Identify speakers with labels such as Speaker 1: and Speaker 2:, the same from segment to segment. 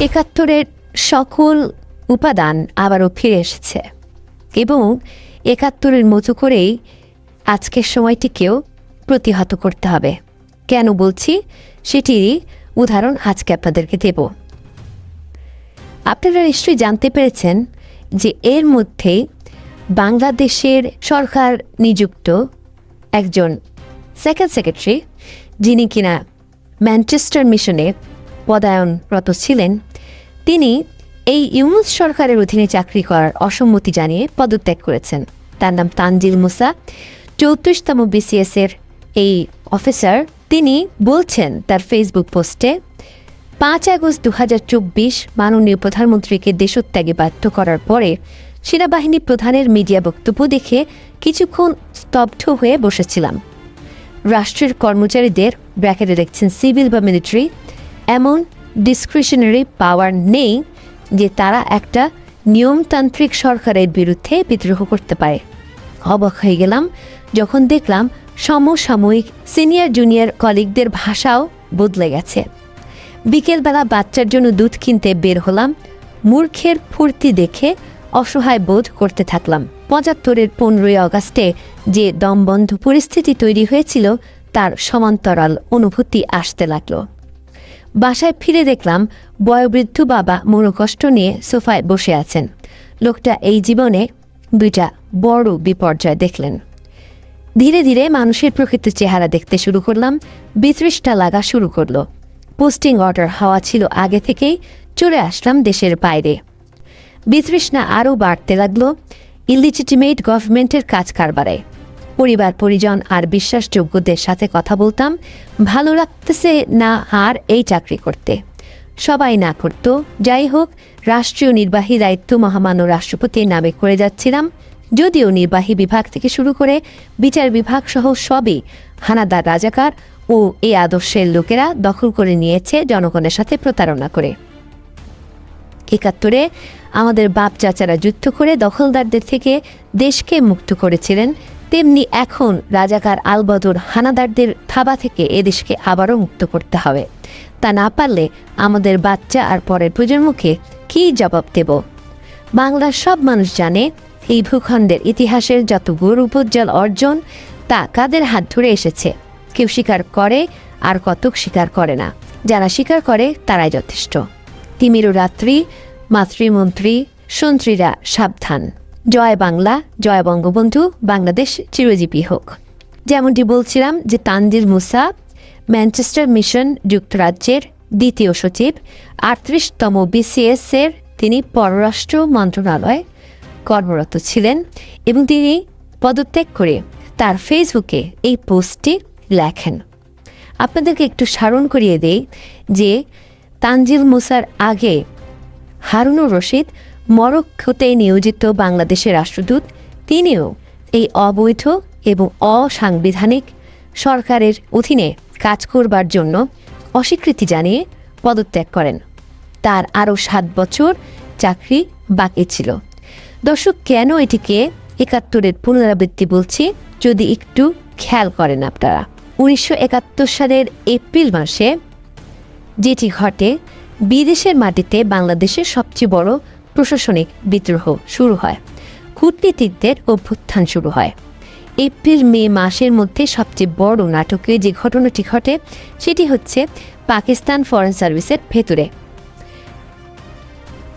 Speaker 1: একাত্তরের সকল উপাদান আবারও ফিরে এসেছে। এবং একাত্তরের মতো করেই আজকের সময়টিকেও প্রতিহত করতে হবে। কেন বলছি? সেটিরই উদাহরণ আজকে আপনাদেরকে দেব। আপনারা নিশ্চয়ই জানতে পেরেছেন যে এর মধ্যেই বাংলাদেশের সরকার নিযুক্ত একজন সেকেন্ড সেক্রেটারি যিনি কিনা ম্যানচেস্টার মিশনে পদায়নরত ছিলেন। তিনি এই ইউনুস সরকারের অধীনে চাকরি করার অসম্মতি জানিয়ে পদত্যাগ করেছেন। তার নাম তানজিল মুসা। চৌত্রিশতম বিসিএস এর এই অফিসার, তিনি বলছেন তার ফেসবুক পোস্টে, পাঁচ আগস্ট দু হাজার চব্বিশ মাননীয় প্রধানমন্ত্রীকে দেশত্যাগে বাধ্য করার পরে সেনাবাহিনী প্রধানের মিডিয়া বক্তব্য দেখে কিছুক্ষণ স্তব্ধ হয়ে বসেছিলাম। রাষ্ট্রের কর্মচারীদের ব্র্যাকেটে দেখছেন সিভিল বা মিলিটারি, এমন ডিসক্রিশনারি পাওয়ার নেই যে তারা একটা নিয়মতান্ত্রিক সরকারের বিরুদ্ধে বিদ্রোহ করতে পারে। অবাক হয়ে গেলাম যখন দেখলাম সমসাময়িক সিনিয়র জুনিয়র কলিগদের ভাষাও বদলে গেছে। বিকেলবেলা বাচ্চার জন্য দুধ কিনতে বের হলাম, মূর্খের ফুর্তি দেখে অসহায় বোধ করতে থাকলাম। পঁচাত্তরের পনেরোই আগস্টে যে দমবন্ধ পরিস্থিতি তৈরি হয়েছিল, তার সমান্তরাল অনুভূতি আসতে লাগল। বাসায় ফিরে দেখলাম বয়োবৃদ্ধ বাবা মনোকষ্ট নিয়ে সোফায় বসে আছেন। লোকটা এই জীবনে দুইটা বড় বিপর্যয় দেখলেন। ধীরে ধীরে মানুষের প্রকৃত চেহারা দেখতে শুরু করলাম বিতৃষ্টা লাগা শুরু করল। পোস্টিং অর্ডার হওয়া ছিল আগে থেকেই, চলে আসলাম দেশের বাইরে। বিতৃষ্ণা আরও বাড়তে লাগল ইলিজিটিমেট গভর্নমেন্টের কাজ কারবারে। পরিবার, পরিজন আর বিশ্বাসযোগ্যদের সাথে কথা বলতাম। ভালো লাগতেছে না আর এই চাকরি করতে। সবাই না করত। যাই হোক, রাষ্ট্রীয় নির্বাহী দায়িত্ব মহামান্য রাষ্ট্রপতির নামে করে যাচ্ছিলাম। যদিও নির্বাহী বিভাগ থেকে শুরু করে বিচার বিভাগ সহ সবই হানাদার, রাজাকার ও এই আদর্শের লোকেরা দখল করে নিয়েছে জনগণের সাথে প্রতারণা করে। একাত্তরে আমাদের বাপ চাচারা যুদ্ধ করে দখলদারদের থেকে দেশকে মুক্ত করেছিলেন তেমনি এখন রাজাকার আলবদর হানাদারদের থাবা থেকে এদেশকে আবারও মুক্ত করতে হবে। তা না পারলে আমাদের বাচ্চা আর পরের প্রজন্মকে কী জবাব দেব? বাংলার সব মানুষ জানে, এই ভূখণ্ডের ইতিহাসের যত গৌরবোজ্জ্বল অর্জন, তা কাদের হাত ধরে এসেছে? কেউ স্বীকার করে, আর কতক স্বীকার করে না। যারা স্বীকার করে, তারাই যথেষ্ট। তিমিরু রাত্রি, মাতৃমন্ত্রী, সন্ত্রীরা সাবধান। জয় বাংলা, জয় বঙ্গবন্ধু, বাংলাদেশ চিরজীবী হোক। যেমনটি বলছিলাম যে তানজির মুসা, ম্যানচেস্টার মিশন যুক্তরাজ্যের দ্বিতীয় সচিব, আটত্রিশতম বিসিএস এর তিনি পররাষ্ট্র মন্ত্রণালয় কর্মরত ছিলেন এবং তিনি পদত্যাগ করে তার ফেসবুকে এই পোস্টটি লেখেন। আপনাদেরকে একটু স্মরণ করিয়ে দেই যে তানজিল মুসার আগে হারুনুর রশিদ মরক্কোতে নিয়োজিত বাংলাদেশের রাষ্ট্রদূত, তিনিও এই অবৈধ এবং অসাংবিধানিক সরকারের অধীনে কাজ করবার জন্য অস্বীকৃতি জানিয়ে পদত্যাগ করেন। তার আরও সাত বছর চাকরি বাকি ছিল। দর্শক, কেন এটিকে একাত্তরের পুনরাবৃত্তি বলছি, যদি একটু খেয়াল করেন আপনারা। উনিশশো একাত্তর সালের এপ্রিল মাসে যেটি ঘটে, বিদেশের মাটিতে বাংলাদেশের সবচেয়ে বড় প্রশাসনিক বিদ্রোহ শুরু হয়। কূটনীতিকদের অভ্যুত্থান শুরু হয়। এপ্রিল, মে মাসের মধ্যে সবচেয়ে বড় নাটকে যে ঘটনাটি ঘটে, সেটি হচ্ছে পাকিস্তান ফরেন সার্ভিসের ভেতরে।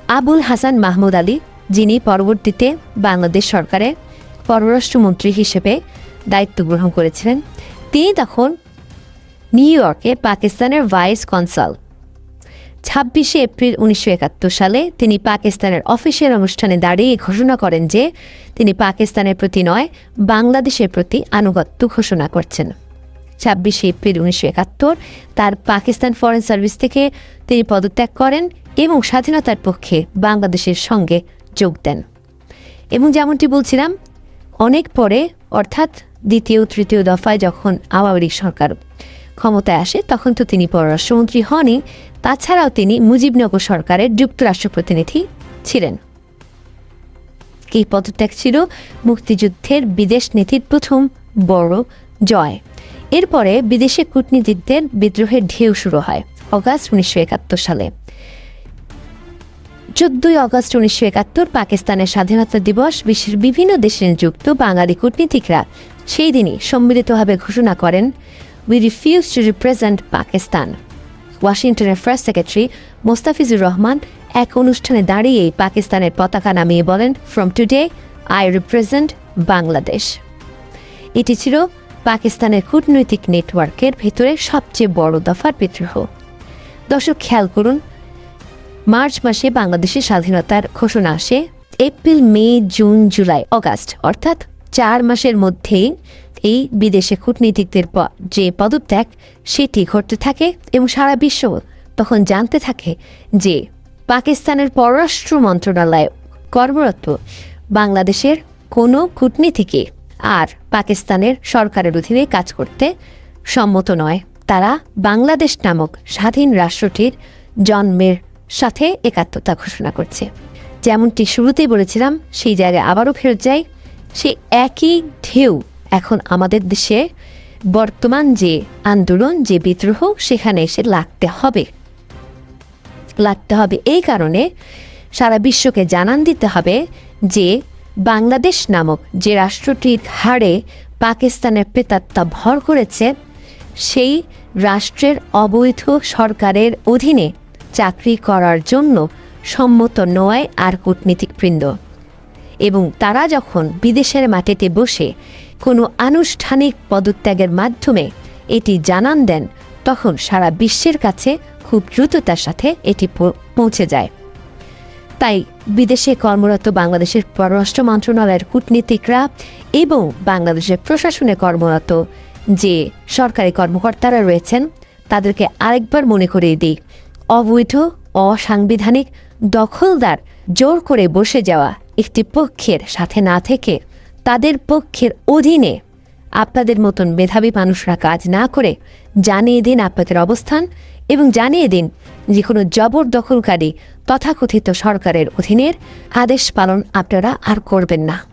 Speaker 1: আবুল হাসান মাহমুদ আলী, যিনি পরবর্তীতে বাংলাদেশ সরকারের পররাষ্ট্রমন্ত্রী হিসেবে দায়িত্ব গ্রহণ করেছিলেন, তিনি তখন নিউ ইয়র্কে পাকিস্তানের ভাইস কনসাল ছাব্বিশে এপ্রিল উনিশশো একাত্তর সালে তিনি পাকিস্তানের অফিসিয়াল অনুষ্ঠানে দাঁড়িয়ে ঘোষণা করেন যে তিনি পাকিস্তানের প্রতি নয়, বাংলাদেশের প্রতি আনুগত্য ঘোষণা করছেন। ছাব্বিশে এপ্রিল উনিশশো একাত্তর তার পাকিস্তান ফরেন সার্ভিস থেকে তিনি পদত্যাগ করেন এবং স্বাধীনতার পক্ষে বাংলাদেশের সঙ্গে যোগ দেন। এবং যেমনটি বলছিলাম, অনেক পরে, অর্থাৎ দ্বিতীয় তৃতীয় দফায় যখন আওয়ামী লীগ সরকার ক্ষমতায় আসে, তখন তো তিনি পররাষ্ট্রমন্ত্রী হনই। তাছাড়াও তিনি মুজিবনগর সরকারের যুক্তরাষ্ট্র প্রতিনিধি ছিলেন। এই পদত্যাগ ছিল মুক্তিযুদ্ধের বিদেশ নীতির প্রথম বড় জয়। এরপরে বিদেশে কূটনীতিকদের বিদ্রোহের ঢেউ শুরু হয় অগাস্ট উনিশশো একাত্তর সালে। চোদ্দই আগস্ট উনিশশো একাত্তর পাকিস্তানের স্বাধীনতা দিবস বিশ্বের বিভিন্ন দেশে নিযুক্ত বাঙালি কূটনীতিকরা সেই দিনই সম্মিলিতভাবে ঘোষণা করেন we refuse to represent Pakistan ওয়াশিংটনের ফার্স্ট সেক্রেটারি মোস্তাফিজুর রহমান এক অনুষ্ঠানে দাঁড়িয়ে পাকিস্তানের পতাকা নামিয়ে বলেন from today I represent Bangladesh এটি ছিল পাকিস্তানের কূটনৈতিক নেটওয়ার্কের ভেতরে সবচেয়ে বড় দফার বিদ্রোহ। দর্শক, খেয়াল করুন, মার্চ মাসে বাংলাদেশের স্বাধীনতার ঘোষণা আসে April, May, June, July, August. অর্থাৎ চার মাসের মধ্যেই এই বিদেশে কূটনীতিকদের যে পদত্যাগ, সেটি ঘটতে থাকে এবং সারা বিশ্ব তখন জানতে থাকে যে পাকিস্তানের পররাষ্ট্র মন্ত্রণালয়ে কর্মরত বাংলাদেশের কোনো কূটনীতিকে আর পাকিস্তানের সরকারের অধীনে কাজ করতে সম্মত নয়। তারা বাংলাদেশ নামক স্বাধীন রাষ্ট্রটির জন্মের সাথে একাত্মতা ঘোষণা করছে। যেমনটি শুরুতেই বলেছিলাম, সেই জায়গায় আবারও ফেরত যাই, সে একই ঢেউ এখন আমাদের দেশে বর্তমান যে আন্দোলন, যে বিদ্রোহ, সেখানে এসে লাগতে হবে। লাগতে হবে এই কারণে সারা বিশ্বকে জানান দিতে হবে যে বাংলাদেশ নামক যে রাষ্ট্রটির হাড়ে পাকিস্তানের প্রেতাত্মা ভর করেছে, সেই রাষ্ট্রের অবৈধ সরকারের অধীনে চাকরি করার জন্য সম্মত নয় আর কূটনীতিকবৃন্দ। এবং তারা যখন বিদেশের মাটিতে বসে কোনো আনুষ্ঠানিক পদত্যাগের মাধ্যমে এটি জানান দেন, তখন সারা বিশ্বের কাছে খুব দ্রুততার সাথে এটি পৌঁছে যায়। তাই বিদেশে কর্মরত বাংলাদেশের পররাষ্ট্র মন্ত্রণালয়ের কূটনীতিকরা এবং বাংলাদেশের প্রশাসনে কর্মরত যে সরকারি কর্মকর্তারা রয়েছেন, তাদেরকে আরেকবার মনে করিয়ে দিই, অবৈধ, অসাংবিধানিক দখলদার জোর করে বসে যাওয়া একটি পক্ষের সাথে না থেকে তাদের পক্ষের অধীনে আপনাদের মতন মেধাবী মানুষরা কাজ না করে জানিয়ে দিন আপনাদের অবস্থান এবং জানিয়ে দিন যে কোনো জবরদখলকারী তথাকথিত সরকারের অধীনের আদেশ পালন আপনারা আর করবেন না।